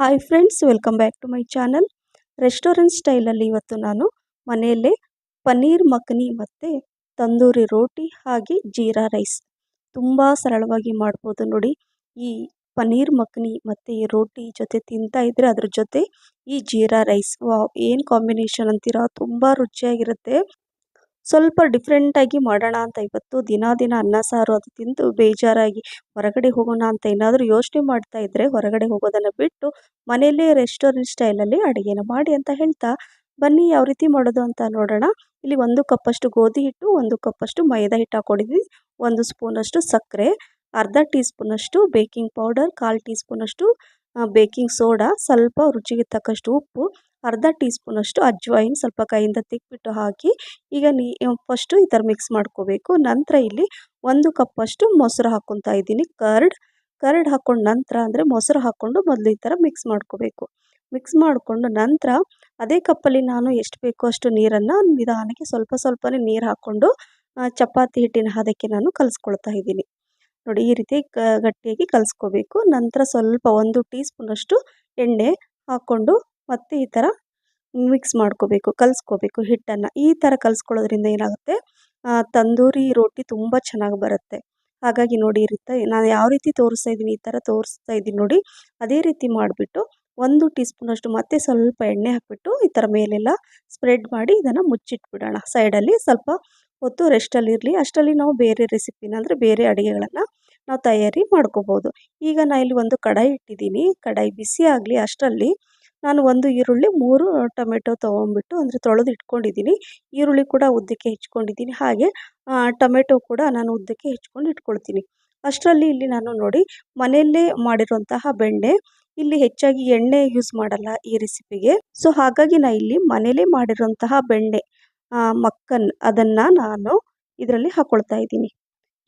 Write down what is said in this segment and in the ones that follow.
Hi friends welcome back to my channel restaurant ಸ್ಟೈಲಲ್ಲಿ ಇವತ್ತು ನಾನು ಮನೆಯಲ್ಲೇ ಪನ್ನೀರ್ ಮಖನಿ ಮತ್ತು ತಂದೂರಿ ರೋಟಿ ಹಾಗೆ ಜೀರಾ ರೈಸ್ ತುಂಬ ಸರಳವಾಗಿ ಮಾಡ್ಬೋದು ನೋಡಿ. ಈ ಪನ್ನೀರ್ ಮಖನಿ ಮತ್ತು ಈ ರೋಟಿ ಜೊತೆ ತಿಂತಾ ಇದ್ದರೆ ಅದ್ರ ಜೊತೆ ಈ ಜೀರಾ ರೈಸ್ ವಾವ್, ಏನು ಕಾಂಬಿನೇಷನ್ ಅಂತೀರಾ? ತುಂಬ ರುಚಿಯಾಗಿರುತ್ತೆ. ಸ್ವಲ್ಪ ಡಿಫ್ರೆಂಟಾಗಿ ಮಾಡೋಣ ಅಂತ ಇವತ್ತು ದಿನ ದಿನ ಅನ್ನ, ಸಾರು ಅದು ತಿಂದು ಬೇಜಾರಾಗಿ ಹೊರಗಡೆ ಹೋಗೋಣ ಅಂತ ಏನಾದರೂ ಯೋಚನೆ ಮಾಡ್ತಾ ಇದ್ದರೆ ಹೊರಗಡೆ ಹೋಗೋದನ್ನು ಬಿಟ್ಟು ಮನೆಯಲ್ಲೇ ರೆಸ್ಟೋರೆಂಟ್ ಸ್ಟೈಲಲ್ಲಿ ಅಡುಗೆನ ಮಾಡಿ ಅಂತ ಹೇಳ್ತಾ ಬನ್ನಿ ಯಾವ ರೀತಿ ಮಾಡೋದು ಅಂತ ನೋಡೋಣ. ಇಲ್ಲಿ ಒಂದು ಕಪ್ಪಷ್ಟು ಗೋಧಿ ಹಿಟ್ಟು, ಒಂದು ಕಪ್ಪಷ್ಟು ಮೈದಾ ಹಿಟ್ಟು ಹಾಕೊಂಡಿದ್ವಿ ಒಂದು ಸ್ಪೂನಷ್ಟು ಸಕ್ಕರೆ, ಅರ್ಧ ಟೀ ಸ್ಪೂನಷ್ಟು ಬೇಕಿಂಗ್ ಪೌಡರ್ ಕಾಲು ಟೀ ಸ್ಪೂನಷ್ಟು ಬೇಕಿಂಗ್ ಸೋಡಾ ಸ್ವಲ್ಪ ರುಚಿಗೆ ತಕ್ಕಷ್ಟು ಉಪ್ಪು ಅರ್ಧ ಟೀ ಸ್ಪೂನಷ್ಟು ಅಜ್ವಾಯಿನ್ ಸ್ವಲ್ಪ ಕೈಯಿಂದ ತಿಕ್ಬಿಟ್ಟು ಹಾಕಿ ಈಗ ನೀ ಫಸ್ಟು ಈ ಥರ ಮಿಕ್ಸ್ ಮಾಡ್ಕೋಬೇಕು. ನಂತರ ಇಲ್ಲಿ ಒಂದು ಕಪ್ಪಷ್ಟು ಮೊಸರು ಹಾಕ್ಕೊತಾ ಇದ್ದೀನಿ. ಕರ್ಡ್ ಕರ್ಡ್ ಹಾಕ್ಕೊಂಡು ನಂತರ ಅಂದರೆ ಮೊಸರು ಹಾಕ್ಕೊಂಡು ಮೊದಲು ಈ ಥರ ಮಿಕ್ಸ್ ಮಾಡ್ಕೋಬೇಕು. ಮಿಕ್ಸ್ ಮಾಡಿಕೊಂಡು ನಂತರ ಅದೇ ಕಪ್ಪಲ್ಲಿ ನಾನು ಎಷ್ಟು ಬೇಕೋ ಅಷ್ಟು ನೀರನ್ನು ನಿಧಾನಕ್ಕೆ ಸ್ವಲ್ಪ ಸ್ವಲ್ಪನೇ ನೀರು ಹಾಕ್ಕೊಂಡು ಚಪಾತಿ ಹಿಟ್ಟಿನ ಹದಕ್ಕೆ ನಾನು ಕಲಿಸ್ಕೊಳ್ತಾ ಇದ್ದೀನಿ. ನೋಡಿ ಈ ರೀತಿ ಗಟ್ಟಿಯಾಗಿ ಕಲಿಸ್ಕೋಬೇಕು. ನಂತರ ಸ್ವಲ್ಪ ಒಂದು ಟೀ ಸ್ಪೂನಷ್ಟು ಎಣ್ಣೆ ಹಾಕ್ಕೊಂಡು ಮತ್ತು ಈ ಥರ ಮಿಕ್ಸ್ ಮಾಡ್ಕೋಬೇಕು, ಕಲಿಸ್ಕೋಬೇಕು ಹಿಟ್ಟನ್ನು. ಈ ಥರ ಕಲಿಸ್ಕೊಳ್ಳೋದ್ರಿಂದ ಏನಾಗುತ್ತೆ? ತಂದೂರಿ ರೋಟಿ ತುಂಬ ಚೆನ್ನಾಗಿ ಬರುತ್ತೆ. ಹಾಗಾಗಿ ನೋಡಿ ಇರುತ್ತೆ ರೀತಿ, ನಾನು ಯಾವ ರೀತಿ ತೋರಿಸ್ತಾ ಇದ್ದೀನಿ, ಈ ಥರ ತೋರಿಸ್ತಾ ಇದ್ದೀನಿ ನೋಡಿ. ಅದೇ ರೀತಿ ಮಾಡಿಬಿಟ್ಟು ಒಂದು ಟೀ ಸ್ಪೂನಷ್ಟು ಮತ್ತೆ ಸ್ವಲ್ಪ ಎಣ್ಣೆ ಹಾಕಿಬಿಟ್ಟು ಈ ಥರ ಮೇಲೆಲ್ಲ ಸ್ಪ್ರೆಡ್ ಮಾಡಿ ಇದನ್ನು ಮುಚ್ಚಿಟ್ಬಿಡೋಣ. ಸೈಡಲ್ಲಿ ಸ್ವಲ್ಪ ಹೊತ್ತು ರೆಸ್ಟಲ್ಲಿರಲಿ ಅಷ್ಟರಲ್ಲಿ ನಾವು ಬೇರೆ ರೆಸಿಪಿನ ಅಂದರೆ ಬೇರೆ ಅಡುಗೆಗಳನ್ನು ನಾವು ತಯಾರಿ ಮಾಡ್ಕೋಬೋದು. ಈಗ ನಾನು ಇಲ್ಲಿ ಒಂದು ಕಡಾಯಿ ಇಟ್ಟಿದ್ದೀನಿ. ಕಡಾಯಿ ಬಿಸಿ ಆಗಲಿ, ಅಷ್ಟರಲ್ಲಿ ನಾನು ಒಂದು ಈರುಳ್ಳಿ, ಮೂರು ಟೊಮೆಟೊ ತೊಗೊಂಬಿಟ್ಟು ಅಂದರೆ ತೊಳೆದು ಇಟ್ಕೊಂಡಿದ್ದೀನಿ ಈರುಳ್ಳಿ ಕೂಡ ಉದ್ದಕ್ಕೆ ಹೆಚ್ಕೊಂಡಿದ್ದೀನಿ. ಹಾಗೆ ಟೊಮೆಟೊ ಕೂಡ ನಾನು ಉದ್ದಕ್ಕೆ ಹೆಚ್ಕೊಂಡು ಇಟ್ಕೊಳ್ತೀನಿ. ಅಷ್ಟರಲ್ಲಿ ಇಲ್ಲಿ ನಾನು ನೋಡಿ, ಮನೆಯಲ್ಲೇ ಮಾಡಿರುವಂತಹ ಬೆಣ್ಣೆ, ಇಲ್ಲಿ ಹೆಚ್ಚಾಗಿ ಎಣ್ಣೆ ಯೂಸ್ ಮಾಡಲ್ಲ ಈ ರೆಸಿಪಿಗೆ ಸೊ ಹಾಗಾಗಿ ನಾನು ಇಲ್ಲಿ ಮನೇಲೇ ಮಾಡಿರುವಂತಹ ಬೆಣ್ಣೆ ಮಕ್ಕನ್, ಅದನ್ನು ನಾನು ಇದರಲ್ಲಿ ಹಾಕ್ಕೊಳ್ತಾ ಇದ್ದೀನಿ.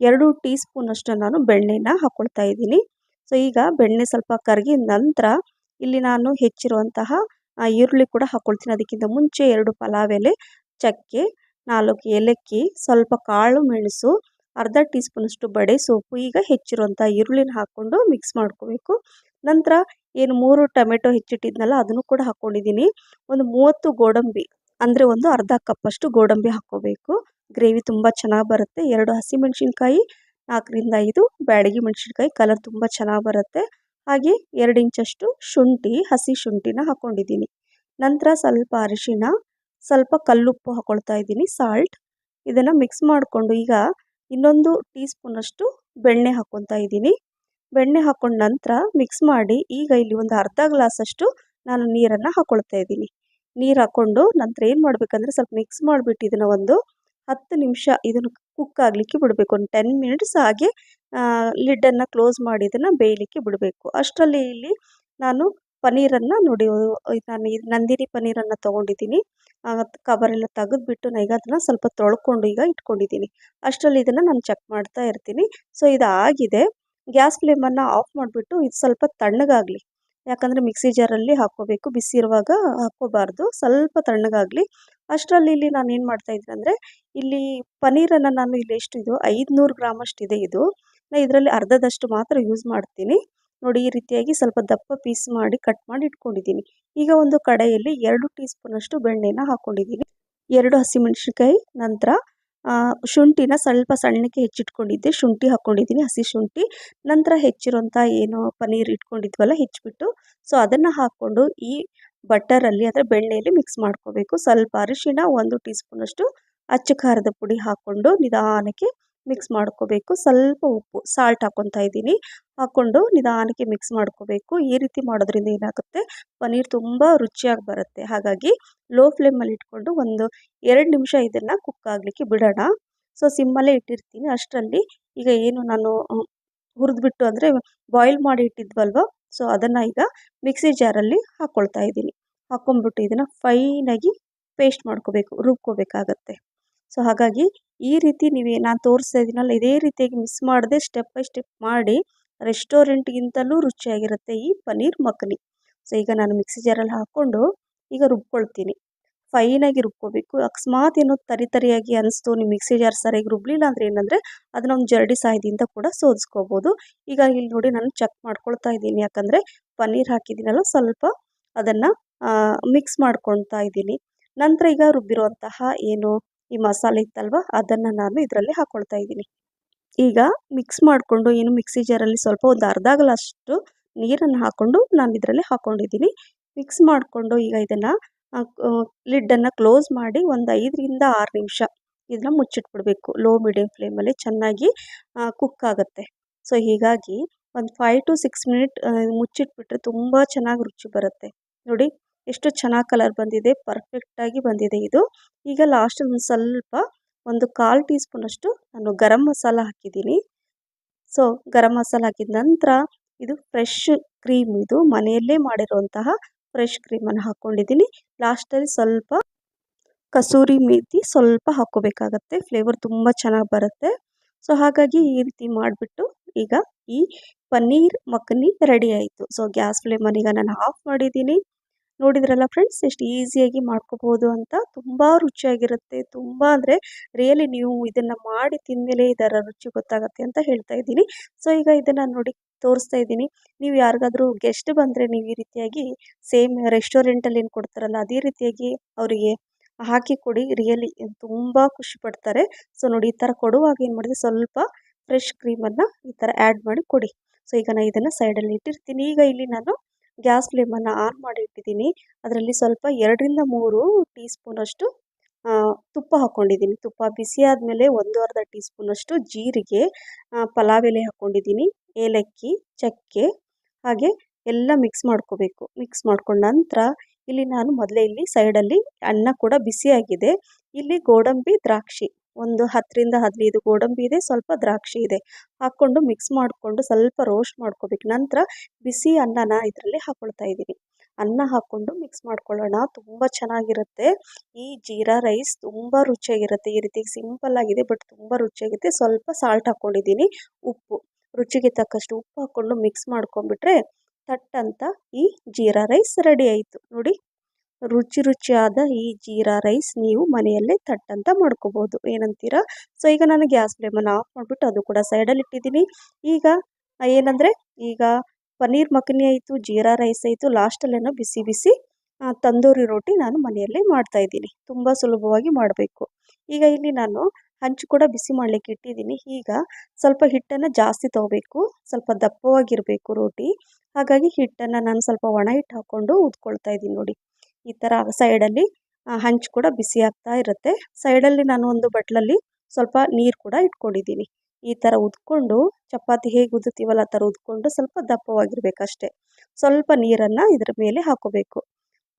ಎರಡು ಟೀ ಸ್ಪೂನಷ್ಟು ನಾನು ಬೆಣ್ಣೆನ ಹಾಕ್ಕೊಳ್ತಾ ಇದ್ದೀನಿ. ಸೊ ಈಗ ಬೆಣ್ಣೆ ಸ್ವಲ್ಪ ಕರಗಿದ ನಂತರ ಇಲ್ಲಿ ನಾನು ಹೆಚ್ಚಿರುವಂತಹ ಈರುಳ್ಳಿ ಕೂಡ ಹಾಕ್ಕೊಳ್ತೀನಿ ಅದಕ್ಕಿಂತ ಮುಂಚೆ ಎರಡು ಪಲಾವ್ ಎಲೆ ಚಕ್ಕೆ, ನಾಲ್ಕು ಏಲಕ್ಕಿ, ಸ್ವಲ್ಪ ಕಾಳು ಮೆಣಸು, ಅರ್ಧ ಟೀ ಸ್ಪೂನಷ್ಟು ಬಡೆ ಸೋಪು, ಈಗ ಹೆಚ್ಚಿರುವಂಥ ಈರುಳ್ಳಿನ ಹಾಕ್ಕೊಂಡು ಮಿಕ್ಸ್ ಮಾಡ್ಕೋಬೇಕು. ನಂತರ ಏನು ಮೂರು ಟೊಮೆಟೊ ಹೆಚ್ಚಿಟ್ಟಿದ್ನಲ್ಲ, ಅದನ್ನು ಕೂಡ ಹಾಕ್ಕೊಂಡಿದ್ದೀನಿ ಒಂದು ಮೂವತ್ತು ಗೋಡಂಬಿ, ಅಂದರೆ ಒಂದು ಅರ್ಧ ಕಪ್ಪಷ್ಟು ಗೋಡಂಬಿ ಹಾಕ್ಕೋಬೇಕು. ಗ್ರೇವಿ ತುಂಬ ಚೆನ್ನಾಗಿ ಬರುತ್ತೆ. ಎರಡು ಹಸಿಮೆಣಸಿನ್ಕಾಯಿ, ನಾಲ್ಕರಿಂದ ಐದು ಬ್ಯಾಡಗಿ ಮೆಣಸಿನ್ಕಾಯಿ, ಕಲರ್ ತುಂಬ ಚೆನ್ನಾಗಿ ಬರುತ್ತೆ. ಹಾಗೆ ಎರಡು ಇಂಚಷ್ಟು ಶುಂಠಿ, ಹಸಿ ಶುಂಠಿನ ಹಾಕ್ಕೊಂಡಿದ್ದೀನಿ ನಂತರ ಸ್ವಲ್ಪ ಅರಿಶಿನ ಸ್ವಲ್ಪ ಕಲ್ಲುಪ್ಪು ಹಾಕ್ಕೊಳ್ತಾ ಇದ್ದೀನಿ ಸಾಲ್ಟ್ ಇದನ್ನು ಮಿಕ್ಸ್ ಮಾಡಿಕೊಂಡು ಈಗ ಇನ್ನೊಂದು ಟೀ ಸ್ಪೂನಷ್ಟು ಬೆಣ್ಣೆ ಹಾಕ್ಕೊತಾ ಇದ್ದೀನಿ. ಬೆಣ್ಣೆ ಹಾಕ್ಕೊಂಡ ನಂತರ ಮಿಕ್ಸ್ ಮಾಡಿ ಈಗ ಇಲ್ಲಿ ಒಂದು ಅರ್ಧ ಗ್ಲಾಸಷ್ಟು ನಾನು ನೀರನ್ನು ಹಾಕ್ಕೊಳ್ತಾ ಇದ್ದೀನಿ. ನೀರು ಹಾಕ್ಕೊಂಡು ನಂತರ ಏನು ಮಾಡಬೇಕಂದ್ರೆ ಸ್ವಲ್ಪ ಮಿಕ್ಸ್ ಮಾಡಿಬಿಟ್ಟು ಇದನ್ನು ಒಂದು ಹತ್ತು ನಿಮಿಷ ಇದನ್ನು ಕುಕ್ ಆಗಲಿಕ್ಕೆ ಬಿಡಬೇಕು. ಒಂದು ಟೆನ್ ಮಿನಿಟ್ಸ್ ಹಾಗೆ ಲಿಡ್ಡನ್ನು ಕ್ಲೋಸ್ ಮಾಡಿ ಇದನ್ನು ಬೇಯಲಿಕ್ಕೆ ಬಿಡಬೇಕು. ಅಷ್ಟರಲ್ಲಿ ಇಲ್ಲಿ ನಾನು ಪನ್ನೀರನ್ನು ನೋಡಿ ನಾನು ನಂದಿನಿ ಪನ್ನೀರನ್ನು ತೊಗೊಂಡಿದ್ದೀನಿ. ಕವರೆಲ್ಲ ತೆಗೆದ್ಬಿಟ್ಟು ನಾನು ಈಗ ಅದನ್ನು ಸ್ವಲ್ಪ ತೊಳ್ಕೊಂಡು ಈಗ ಇಟ್ಕೊಂಡಿದ್ದೀನಿ. ಅಷ್ಟರಲ್ಲಿ ಇದನ್ನು ನಾನು ಚೆಕ್ ಮಾಡ್ತಾ ಇರ್ತೀನಿ. ಸೊ ಇದು ಆಗಿದೆ ಗ್ಯಾಸ್ ಫ್ಲೇಮನ್ನು ಆಫ್ ಮಾಡಿಬಿಟ್ಟು ಇದು ಸ್ವಲ್ಪ ತಣ್ಣಗಾಗಲಿ. ಯಾಕಂದರೆ ಮಿಕ್ಸಿ ಜಾರಲ್ಲಿ ಹಾಕ್ಕೋಬೇಕು, ಬಿಸಿ ಇರುವಾಗ ಹಾಕ್ಕೋಬಾರ್ದು. ಸ್ವಲ್ಪ ತಣ್ಣಗಾಗಲಿ. ಅಷ್ಟರಲ್ಲಿ ಇಲ್ಲಿ ನಾನು ಏನು ಮಾಡ್ತಾಯಿದ್ದೀನಿ ಅಂದರೆ, ಇಲ್ಲಿ ಪನ್ನೀರನ್ನು ನಾನು ಇಲ್ಲಿ ಇದು, ಐದುನೂರು ಗ್ರಾಮಷ್ಟಿದೆ ಇದು. ನಾನು ಇದರಲ್ಲಿ ಅರ್ಧದಷ್ಟು ಮಾತ್ರ ಯೂಸ್ ಮಾಡ್ತೀನಿ. ನೋಡಿ ಈ ರೀತಿಯಾಗಿ ಸ್ವಲ್ಪ ದಪ್ಪ ಪೀಸ್ ಮಾಡಿ ಕಟ್ ಮಾಡಿ ಇಟ್ಕೊಂಡಿದ್ದೀನಿ. ಈಗ ಒಂದು ಕಡೆಯಲ್ಲಿ ಎರಡು ಟೀ ಸ್ಪೂನಷ್ಟು ಬೆಣ್ಣೆನ ಹಾಕ್ಕೊಂಡಿದ್ದೀನಿ ಎರಡು ಹಸಿಮೆಣ್ಸಿನ್ಕಾಯಿ, ನಂತರ ಶುಂಠಿನ ಸ್ವಲ್ಪ ಸಣ್ಣಕ್ಕೆ ಹೆಚ್ಚಿಟ್ಕೊಂಡಿದ್ದೆ. ಶುಂಠಿ ಹಾಕ್ಕೊಂಡಿದ್ದೀನಿ ಹಸಿ ಶುಂಠಿ. ನಂತರ ಹೆಚ್ಚಿರೋಂಥ ಏನು ಪನ್ನೀರ್ ಇಟ್ಕೊಂಡಿದ್ವಲ್ಲ, ಹೆಚ್ಚಿಬಿಟ್ಟು ಸೊ ಅದನ್ನು ಹಾಕ್ಕೊಂಡು ಈ ಬಟರಲ್ಲಿ ಅಂದರೆ ಬೆಣ್ಣೆಯಲ್ಲಿ ಮಿಕ್ಸ್ ಮಾಡ್ಕೋಬೇಕು. ಸ್ವಲ್ಪ ಅರಿಶಿನ ಒಂದು ಟೀ ಸ್ಪೂನಷ್ಟು ಅಚ್ಚ ಖಾರದ ಪುಡಿ ಹಾಕ್ಕೊಂಡು ನಿಧಾನಕ್ಕೆ ಮಿಕ್ಸ್ ಮಾಡ್ಕೋಬೇಕು. ಸ್ವಲ್ಪ ಉಪ್ಪು ಸಾಲ್ಟ್ ಹಾಕ್ಕೊತಾ ಇದ್ದೀನಿ. ಹಾಕ್ಕೊಂಡು ನಿಧಾನಕ್ಕೆ ಮಿಕ್ಸ್ ಮಾಡ್ಕೋಬೇಕು. ಈ ರೀತಿ ಮಾಡೋದ್ರಿಂದ ಏನಾಗುತ್ತೆ? ಪನ್ನೀರ್ ತುಂಬ ರುಚಿಯಾಗಿ ಬರುತ್ತೆ. ಹಾಗಾಗಿ ಲೋ ಫ್ಲೇಮಲ್ಲಿ ಇಟ್ಕೊಂಡು ಒಂದು ಎರಡು ನಿಮಿಷ ಇದನ್ನು ಕುಕ್ ಆಗಲಿಕ್ಕೆ ಬಿಡೋಣ. ಸೊ ಸಿಮ್ಮಲ್ಲೇ ಇಟ್ಟಿರ್ತೀನಿ. ಅಷ್ಟರಲ್ಲಿ ಈಗ ಏನು ನಾನು ಹುರಿದ್ಬಿಟ್ಟು ಅಂದರೆ ಬಾಯ್ಲ್ ಮಾಡಿ ಇಟ್ಟಿದ್ವಲ್ವ? ಸೊ ಅದನ್ನು ಈಗ ಮಿಕ್ಸಿ ಜಾರಲ್ಲಿ ಹಾಕ್ಕೊಳ್ತಾ ಇದ್ದೀನಿ. ಹಾಕ್ಕೊಂಬಿಟ್ಟು ಇದನ್ನು ಫೈನಾಗಿ ಪೇಸ್ಟ್ ಮಾಡ್ಕೋಬೇಕು, ರುಬ್ಕೋಬೇಕಾಗತ್ತೆ. ಸೊ ಹಾಗಾಗಿ ಈ ರೀತಿ ನೀವು ನಾನು ತೋರಿಸ್ತಾ ಇದ್ದೀನಲ್ಲ, ಇದೇ ರೀತಿಯಾಗಿ ಮಿಸ್ ಮಾಡದೆ ಸ್ಟೆಪ್ ಬೈ ಸ್ಟೆಪ್ ಮಾಡಿ ರೆಸ್ಟೋರೆಂಟ್ಗಿಂತಲೂ ರುಚಿಯಾಗಿರುತ್ತೆ ಈ ಪನ್ನೀರ್ ಮಖನಿ ಸೊ ಈಗ ನಾನು ಮಿಕ್ಸಿ ಜಾರಲ್ಲಿ ಹಾಕ್ಕೊಂಡು ಈಗ ರುಬ್ಕೊಳ್ತೀನಿ. ಫೈನಾಗಿ ರುಬ್ಕೋಬೇಕು. ಅಕಸ್ಮಾತ್ ಏನೋ ತರಿ ತರಿಯಾಗಿ ಅನಿಸ್ತು ನಿಮ್ಮ ಮಿಕ್ಸಿ ಜಾರ್ ಸರಿಯಾಗಿ ರುಬ್ಲಿಲ್ಲ ಅಂದರೆ ಏನಂದರೆ ಅದನ್ನ ಒಂದು ಜರಡಿ ಸಹಾಯದಿಂದ ಕೂಡ ಸೋದಿಸ್ಕೋಬೋದು. ಈಗ ಇಲ್ಲಿ ನೋಡಿ ನಾನು ಚೆಕ್ ಮಾಡ್ಕೊಳ್ತಾ ಇದ್ದೀನಿ. ಯಾಕಂದರೆ ಪನ್ನೀರ್ ಹಾಕಿದ್ದೀನಲ್ಲ, ಸ್ವಲ್ಪ ಅದನ್ನು ಮಿಕ್ಸ್ ಮಾಡ್ಕೊಳ್ತಾ ಇದ್ದೀನಿ. ನಂತರ ಈಗ ರುಬ್ಬಿರುವಂತಹ ಏನು ಈ ಮಸಾಲೆ ಇತ್ತಲ್ವ? ಅದನ್ನು ನಾನು ಇದರಲ್ಲಿ ಹಾಕ್ಕೊಳ್ತಾ ಇದ್ದೀನಿ. ಈಗ ಮಿಕ್ಸ್ ಮಾಡಿಕೊಂಡು ಏನು ಮಿಕ್ಸಿ ಜಾರಲ್ಲಿ ಸ್ವಲ್ಪ ಒಂದು ಅರ್ಧ ಗ್ಲಾಸಷ್ಟು ನೀರನ್ನು ಹಾಕ್ಕೊಂಡು ನಾನು ಇದರಲ್ಲಿ ಹಾಕ್ಕೊಂಡಿದ್ದೀನಿ ಮಿಕ್ಸ್ ಮಾಡಿಕೊಂಡು ಈಗ ಇದನ್ನು ಲಿಡ್ಡನ್ನು ಕ್ಲೋಸ್ ಮಾಡಿ ಒಂದು ಐದರಿಂದ ಆರು ನಿಮಿಷ ಇದನ್ನ ಮುಚ್ಚಿಟ್ಬಿಡ್ಬೇಕು. ಲೋ ಮೀಡಿಯಮ್ ಫ್ಲೇಮಲ್ಲಿ ಚೆನ್ನಾಗಿ ಕುಕ್ ಆಗುತ್ತೆ. ಸೊ ಹೀಗಾಗಿ ಒಂದು ಫೈವ್ ಟು ಸಿಕ್ಸ್ ಮಿನಿಟ್ ಮುಚ್ಚಿಟ್ಬಿಟ್ರೆ ತುಂಬ ಚೆನ್ನಾಗಿ ರುಚಿ ಬರುತ್ತೆ. ನೋಡಿ ಎಷ್ಟು ಚೆನ್ನಾಗಿ ಕಲರ್ ಬಂದಿದೆ ಪರ್ಫೆಕ್ಟಾಗಿ ಬಂದಿದೆ ಇದು. ಈಗ ಲಾಸ್ಟಲ್ಲಿ ಒಂದು ಸ್ವಲ್ಪ ಒಂದು ಕಾಲು ಟೀ ಸ್ಪೂನಷ್ಟು ನಾನು ಗರಂ ಮಸಾಲ ಹಾಕಿದ್ದೀನಿ. ಸೊ ಗರಂ ಮಸಾಲ ಹಾಕಿದ ನಂತರ ಇದು ಫ್ರೆಶ್ ಕ್ರೀಮ್ ಇದು. ಮನೆಯಲ್ಲೇ ಮಾಡಿರುವಂತಹ ಫ್ರೆಶ್ ಕ್ರೀಮನ್ನು ಹಾಕ್ಕೊಂಡಿದ್ದೀನಿ ಲಾಸ್ಟಲ್ಲಿ ಸ್ವಲ್ಪ ಕಸೂರಿ ಮೇಥಿ ಸ್ವಲ್ಪ ಹಾಕ್ಕೋಬೇಕಾಗತ್ತೆ. ಫ್ಲೇವರ್ ತುಂಬ ಚೆನ್ನಾಗಿ ಬರುತ್ತೆ. ಸೊ ಹಾಗಾಗಿ ಈ ರೀತಿ ಮಾಡಿಬಿಟ್ಟು ಈಗ ಈ ಪನ್ನೀರ್ ಮಖನಿ ರೆಡಿ ಆಯಿತು. ಸೊ ಗ್ಯಾಸ್ ಫ್ಲೇಮನ್ನು ಈಗ ನಾನು ಆಫ್ ಮಾಡಿದ್ದೀನಿ. ನೋಡಿದ್ರಲ್ಲ ಫ್ರೆಂಡ್ಸ್ ಎಷ್ಟು ಈಸಿಯಾಗಿ ಮಾಡ್ಕೋಬೋದು ಅಂತ ತುಂಬ ರುಚಿಯಾಗಿರುತ್ತೆ. ತುಂಬ ಅಂದರೆ ರಿಯಲಿ ನೀವು ಇದನ್ನು ಮಾಡಿ ತಿಂದಮೇಲೆ ಇದರ ರುಚಿ ಗೊತ್ತಾಗುತ್ತೆ ಅಂತ ಹೇಳ್ತಾ ಇದ್ದೀನಿ. ಸೊ ಈಗ ಇದನ್ನು ನೋಡಿ ತೋರಿಸ್ತಾ ಇದ್ದೀನಿ. ನೀವು ಯಾರಿಗಾದರೂ ಗೆಸ್ಟ್ ಬಂದರೆ ನೀವು ಈ ರೀತಿಯಾಗಿ ಸೇಮ್ ರೆಸ್ಟೋರೆಂಟಲ್ಲಿ ಏನು ಕೊಡ್ತಾರಲ್ಲ, ಅದೇ ರೀತಿಯಾಗಿ ಅವರಿಗೆ ಹಾಕಿ ಕೊಡಿ ರಿಯಲಿ ತುಂಬ ಖುಷಿ ಪಡ್ತಾರೆ. ಸೊ ನೋಡಿ ಈ ಥರ ಕೊಡುವಾಗ ಏನು ಮಾಡಿದೆ ಸ್ವಲ್ಪ ಫ್ರೆಶ್ ಕ್ರೀಮನ್ನು ಈ ಥರ ಆ್ಯಡ್ ಮಾಡಿ ಕೊಡಿ. ಸೊ ಈಗ ನಾನು ಇದನ್ನು ಸೈಡಲ್ಲಿ ಇಟ್ಟಿರ್ತೀನಿ. ಈಗ ಇಲ್ಲಿ ನಾನು ಗ್ಯಾಸ್ ಫ್ಲೇಮನ್ನು ಆನ್ ಮಾಡಿ ಇಟ್ಟಿದ್ದೀನಿ. ಅದರಲ್ಲಿ ಸ್ವಲ್ಪ ಎರಡರಿಂದ ಮೂರು ಟೀ ಸ್ಪೂನಷ್ಟು ತುಪ್ಪ ಹಾಕ್ಕೊಂಡಿದ್ದೀನಿ. ತುಪ್ಪ ಬಿಸಿ ಆದಮೇಲೆ ಒಂದು ಅರ್ಧ ಟೀ ಸ್ಪೂನಷ್ಟು ಜೀರಿಗೆ ಪಲಾವ್ ಎಲೆ ಹಾಕ್ಕೊಂಡಿದ್ದೀನಿ. ಏಲಕ್ಕಿ, ಚಕ್ಕೆ, ಹಾಗೆ ಎಲ್ಲ ಮಿಕ್ಸ್ ಮಾಡ್ಕೋಬೇಕು. ಮಿಕ್ಸ್ ಮಾಡ್ಕೊಂಡ ನಂತರ ಇಲ್ಲಿ ನಾನು ಮೊದಲೇ ಇಲ್ಲಿ ಸೈಡಲ್ಲಿ ಅನ್ನ ಕೂಡ ಬಿಸಿಯಾಗಿದೆ. ಇಲ್ಲಿ ಗೋಡಂಬಿ ದ್ರಾಕ್ಷಿ. ಒಂದು ಹತ್ತರಿಂದ ಹದಿನೈದು ಗೋಡಂಬಿ ಇದೆ, ಸ್ವಲ್ಪ ದ್ರಾಕ್ಷಿ ಇದೆ. ಹಾಕ್ಕೊಂಡು ಮಿಕ್ಸ್ ಮಾಡಿಕೊಂಡು ಸ್ವಲ್ಪ ರೋಸ್ಟ್ ಮಾಡ್ಕೋಬೇಕು. ನಂತರ ಬಿಸಿ ಅನ್ನನ ಇದರಲ್ಲಿ ಹಾಕ್ಕೊಳ್ತಾ ಇದ್ದೀನಿ. ಅನ್ನ ಹಾಕ್ಕೊಂಡು ಮಿಕ್ಸ್ ಮಾಡ್ಕೊಳ್ಳೋಣ. ತುಂಬ ಚೆನ್ನಾಗಿರುತ್ತೆ. ಈ ಜೀರಾ ರೈಸ್ ತುಂಬ ರುಚಿಯಾಗಿರುತ್ತೆ. ಈ ರೀತಿ ಸಿಂಪಲ್ ಆಗಿದೆ ಬಟ್ ತುಂಬ ರುಚಿಯಾಗಿದೆ ಸ್ವಲ್ಪ ಸಾಲ್ಟ್ ಹಾಕ್ಕೊಂಡಿದ್ದೀನಿ, ಉಪ್ಪು. ರುಚಿಗೆ ತಕ್ಕಷ್ಟು ಉಪ್ಪು ಹಾಕ್ಕೊಂಡು ಮಿಕ್ಸ್ ಮಾಡ್ಕೊಂಡ್ಬಿಟ್ರೆ ತಟ್ಟಂತ ಈ ಜೀರಾ ರೈಸ್ ರೆಡಿ ಆಯಿತು. ನೋಡಿ. ರುಚಿ ರುಚಿಯಾದ ಈ ಜೀರಾ ರೈಸ್ ನೀವು ಮನೆಯಲ್ಲೇ ತಟ್ಟಂತ ಮಾಡ್ಕೋಬೋದು ಏನಂತೀರಾ? ಸೊ ಈಗ ನಾನು ಗ್ಯಾಸ್ ಫ್ಲೇಮನ್ನು ಆಫ್ ಮಾಡಿಬಿಟ್ಟು ಅದು ಕೂಡ ಸೈಡಲ್ಲಿ ಇಟ್ಟಿದ್ದೀನಿ. ಈಗ ಏನಂದರೆ, ಈಗ ಪನ್ನೀರ್ ಮಖನಿ ಆಯಿತು, ಜೀರಾ ರೈಸ್ ಆಯಿತು ಲಾಸ್ಟಲ್ಲೇನೋ ಬಿಸಿ ಬಿಸಿ ತಂದೂರಿ ರೋಟಿ ನಾನು ಮನೆಯಲ್ಲೇ ಮಾಡ್ತಾಯಿದ್ದೀನಿ ತುಂಬ ಸುಲಭವಾಗಿ ಮಾಡಬೇಕು. ಈಗ ಇಲ್ಲಿ ನಾನು ಹಂಚು ಕೂಡ ಬಿಸಿ ಮಾಡಲಿಕ್ಕೆ ಇಟ್ಟಿದ್ದೀನಿ. ಈಗ ಸ್ವಲ್ಪ ಹಿಟ್ಟನ್ನು ಜಾಸ್ತಿ ತೊಗೋಬೇಕು. ಸ್ವಲ್ಪ ದಪ್ಪವಾಗಿರಬೇಕು ರೋಟಿ. ಹಾಗಾಗಿ ಹಿಟ್ಟನ್ನು ನಾನು ಸ್ವಲ್ಪ ಒಣ ಹಿಟ್ಟು ಹಾಕ್ಕೊಂಡು ಉದ್ಕೊಳ್ತಾ ಇದ್ದೀನಿ ನೋಡಿ. ಈ ಥರ ಸೈಡಲ್ಲಿ ಹಂಚು ಕೂಡ ಬಿಸಿ ಆಗ್ತಾ ಇರುತ್ತೆ. ಸೈಡಲ್ಲಿ ನಾನು ಒಂದು ಬಟ್ಲಲ್ಲಿ ಸ್ವಲ್ಪ ನೀರು ಕೂಡ ಇಟ್ಕೊಂಡಿದ್ದೀನಿ. ಈ ಥರ ಉದ್ಕೊಂಡು, ಚಪಾತಿ ಹೇಗೆ ಉದ್ದುತ್ತೀವಲ್ಲ ಆ ಥರ ಉದ್ಕೊಂಡು ಸ್ವಲ್ಪ ದಪ್ಪವಾಗಿರ್ಬೇಕಷ್ಟೆ. ಸ್ವಲ್ಪ ನೀರನ್ನು ಇದ್ರ ಮೇಲೆ ಹಾಕೋಬೇಕು.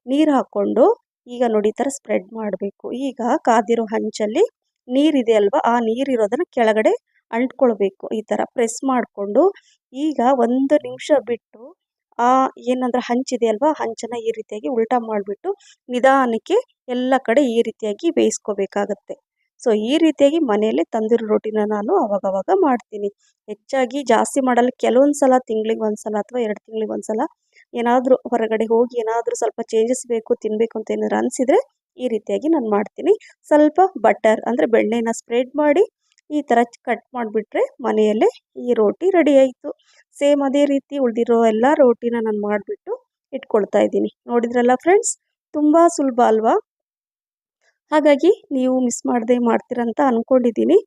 ನೀರು ಹಾಕ್ಕೊಂಡು, ಈಗ ನೋಡಿ ಈ ಥರ ಸ್ಪ್ರೆಡ್ ಮಾಡಬೇಕು. ಈಗ ಕಾದಿರೋ ಹಂಚಲ್ಲಿ ನೀರಿದೆ ಅಲ್ವಾ, ಆ ನೀರಿರೋದನ್ನು ಕೆಳಗಡೆ ಅಂಟ್ಕೊಳ್ಬೇಕು. ಈ ಥರ ಪ್ರೆಸ್ ಮಾಡಿಕೊಂಡು, ಈಗ ಒಂದು ನಿಮಿಷ ಬಿಟ್ಟು ಏನಂದ್ರೆ ಹಂಚಿದೆ ಅಲ್ವಾ, ಹಂಚನ್ನು ಈ ರೀತಿಯಾಗಿ ಉಲ್ಟಾ ಮಾಡಿಬಿಟ್ಟು ನಿಧಾನಕ್ಕೆ ಎಲ್ಲ ಕಡೆ ಈ ರೀತಿಯಾಗಿ ಬೇಯಿಸ್ಕೋಬೇಕಾಗತ್ತೆ. ಸೊ ಈ ರೀತಿಯಾಗಿ ಮನೆಯಲ್ಲೇ ತಂದೂರಿ ರೋಟಿನ ನಾನು ಅವಾಗವಾಗ ಮಾಡ್ತೀನಿ. ಹೆಚ್ಚಾಗಿ ಜಾಸ್ತಿ ಮಾಡಲ್ಲ ಕೆಲವೊಂದು ಸಲ ತಿಂಗಳಿಗೆ ಒಂದು ಸಲ ಅಥವಾ ಎರಡು ತಿಂಗಳಿಗೆ ಒಂದು ಸಲ ಏನಾದರೂ ಹೊರಗಡೆ ಹೋಗಿ ಏನಾದರೂ ಸ್ವಲ್ಪ ಚೇಂಜಸ್ ಬೇಕು ತಿನ್ನಬೇಕು ಅಂತ ಏನಾದ್ರು ಅನಿಸಿದರೆ ಈ ರೀತಿಯಾಗಿ ನಾನು ಮಾಡ್ತೀನಿ. ಸ್ವಲ್ಪ ಬಟರ್ ಅಂದರೆ ಬೆಣ್ಣೆನ ಸ್ಪ್ರೆಡ್ ಮಾಡಿ ಈ ಥರ ಕಟ್ ಮಾಡಿಬಿಟ್ರೆ ಮನೆಯಲ್ಲೇ ಈ ರೋಟಿ ರೆಡಿ ಆಯಿತು. ಸೇಮ್ ಅದೇ ರೀತಿ ಉಳಿದಿರೋ ಎಲ್ಲ ರೋಟಿನ ನಾನು ಮಾಡಿಬಿಟ್ಟು ಇಟ್ಕೊಳ್ತಾ ಇದ್ದೀನಿ. ನೋಡಿದ್ರಲ್ಲ ಫ್ರೆಂಡ್ಸ್ ತುಂಬ ಸುಲಭ ಅಲ್ವಾ? ಹಾಗಾಗಿ ನೀವು ಮಿಸ್ ಮಾಡದೆ ಮಾಡ್ತೀರಂತ ಅಂದ್ಕೊಂಡಿದ್ದೀನಿ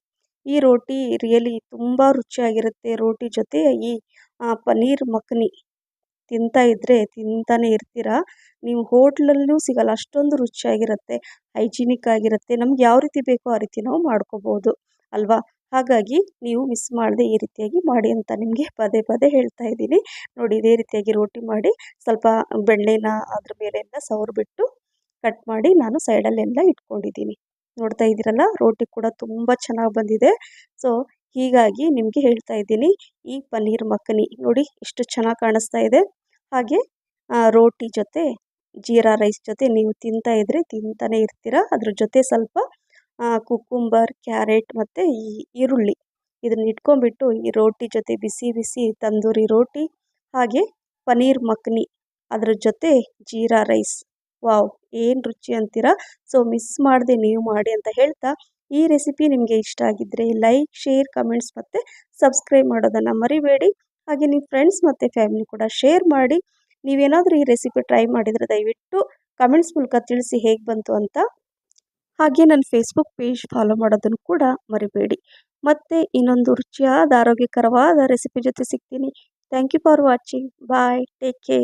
ಈ ರೋಟಿ ರಿಯಲಿ ತುಂಬ ರುಚಿಯಾಗಿರುತ್ತೆ. ರೋಟಿ ಜೊತೆ ಈ ಪನ್ನೀರ್ ಮಖನಿ ತಿಂತಾ ಇದ್ರೆ ತಿಂತಾನೆ ಇರ್ತೀರ? ನೀವು ಹೋಟ್ಲಲ್ಲೂ ಸಿಗಲ್ಲ. ಅಷ್ಟೊಂದು ರುಚಿಯಾಗಿರುತ್ತೆ, ಹೈಜಿನಿಕ್ ಆಗಿರುತ್ತೆ. ನಮ್ಗೆ ಯಾವ ರೀತಿ ಬೇಕೋ ಆ ರೀತಿ ನಾವು ಮಾಡ್ಕೋಬೋದು. ಅಲ್ವಾ? ಹಾಗಾಗಿ ನೀವು ಮಿಸ್ ಮಾಡದೆ ಈ ರೀತಿಯಾಗಿ ಮಾಡಿ ಅಂತ ನಿಮಗೆ ಪದೇ ಪದೇ ಹೇಳ್ತಾ ಇದ್ದೀನಿ. ನೋಡಿ, ಇದೇ ರೀತಿಯಾಗಿ ರೋಟಿ ಮಾಡಿ, ಸ್ವಲ್ಪ ಬೆಣ್ಣೆನ ಅದ್ರ ಮೇಲೆಲ್ಲ ಸವರ್ಬಿಟ್ಟು ಕಟ್ ಮಾಡಿ ನಾನು ಸೈಡಲ್ಲೆಲ್ಲ ಇಟ್ಕೊಂಡಿದ್ದೀನಿ. ನೋಡ್ತಾ ಇದ್ದೀರಲ್ಲ, ರೋಟಿ ಕೂಡ ತುಂಬ ಚೆನ್ನಾಗಿ ಬಂದಿದೆ. ಸೊ ಹೀಗಾಗಿ ನಿಮಗೆ ಹೇಳ್ತಾ ಇದ್ದೀನಿ, ಈ ಪನ್ನೀರ್ ಮಕ್ಕನಿ ನೋಡಿ ಎಷ್ಟು ಚೆನ್ನಾಗಿ ಕಾಣಿಸ್ತಾ ಇದೆ. ಹಾಗೆ ರೋಟಿ ಜೊತೆ, ಜೀರಾ ರೈಸ್ ಜೊತೆ ನೀವು ತಿಂತಾ ಇದ್ರೆ ತಿಂತಾನೆ ಇರ್ತೀರ. ಅದ್ರ ಜೊತೆ ಸ್ವಲ್ಪ ಕುಕ್ಕುಂಬರ್ ಕ್ಯಾರೆಟ್ ಮತ್ತು ಈರುಳ್ಳಿ. ಇದನ್ನ ಇಟ್ಕೊಂಡ್ಬಿಟ್ಟು ಈ ರೋಟಿ ಜೊತೆ ಬಿಸಿ ಬಿಸಿ ತಂದೂರಿ ರೋಟಿ, ಹಾಗೆ ಪನ್ನೀರ್ ಮಖನಿ ಅದ್ರ ಜೊತೆ ಜೀರಾ ರೈಸ್. ವಾವ್, ಏನು ರುಚಿ ಅಂತೀರಾ? ಸೊ, ಮಿಸ್ ಮಾಡಿದೆ ನೀವು ಮಾಡಿ ಅಂತ ಹೇಳ್ತಾ, ಈ ರೆಸಿಪಿ ನಿಮಗೆ ಇಷ್ಟ ಆಗಿದ್ದರೆ ಲೈಕ್, ಶೇರ್, ಕಮೆಂಟ್ಸ್ ಮತ್ತು ಸಬ್ಸ್ಕ್ರೈಬ್ ಮಾಡೋದನ್ನು ಮರಿಬೇಡಿ. ಹಾಗೆ ನಿಮ್ಮ ಫ್ರೆಂಡ್ಸ್ ಮತ್ತು ಫ್ಯಾಮಿಲಿ ಕೂಡ ಶೇರ್ ಮಾಡಿ. ನೀವೇನಾದರೂ ಈ ರೆಸಿಪಿ ಟ್ರೈ ಮಾಡಿದರೆ ದಯವಿಟ್ಟು ಕಮೆಂಟ್ಸ್ ಮೂಲಕ ತಿಳಿಸಿ ಹೇಗೆ ಬಂತು ಅಂತ ಹಾಗೆ ನನ್ನ ಫೇಸ್ಬುಕ್ ಪೇಜ್ ಫಾಲೋ ಮಾಡೋದನ್ನು ಕೂಡ ಮರಿಬೇಡಿ. ಮತ್ತೆ ಇನ್ನೊಂದು ರುಚಿಯಾದ, ಆರೋಗ್ಯಕರವಾದ ರೆಸಿಪಿ ಜೊತೆ ಸಿಗ್ತೀನಿ. Thank you for watching bye take care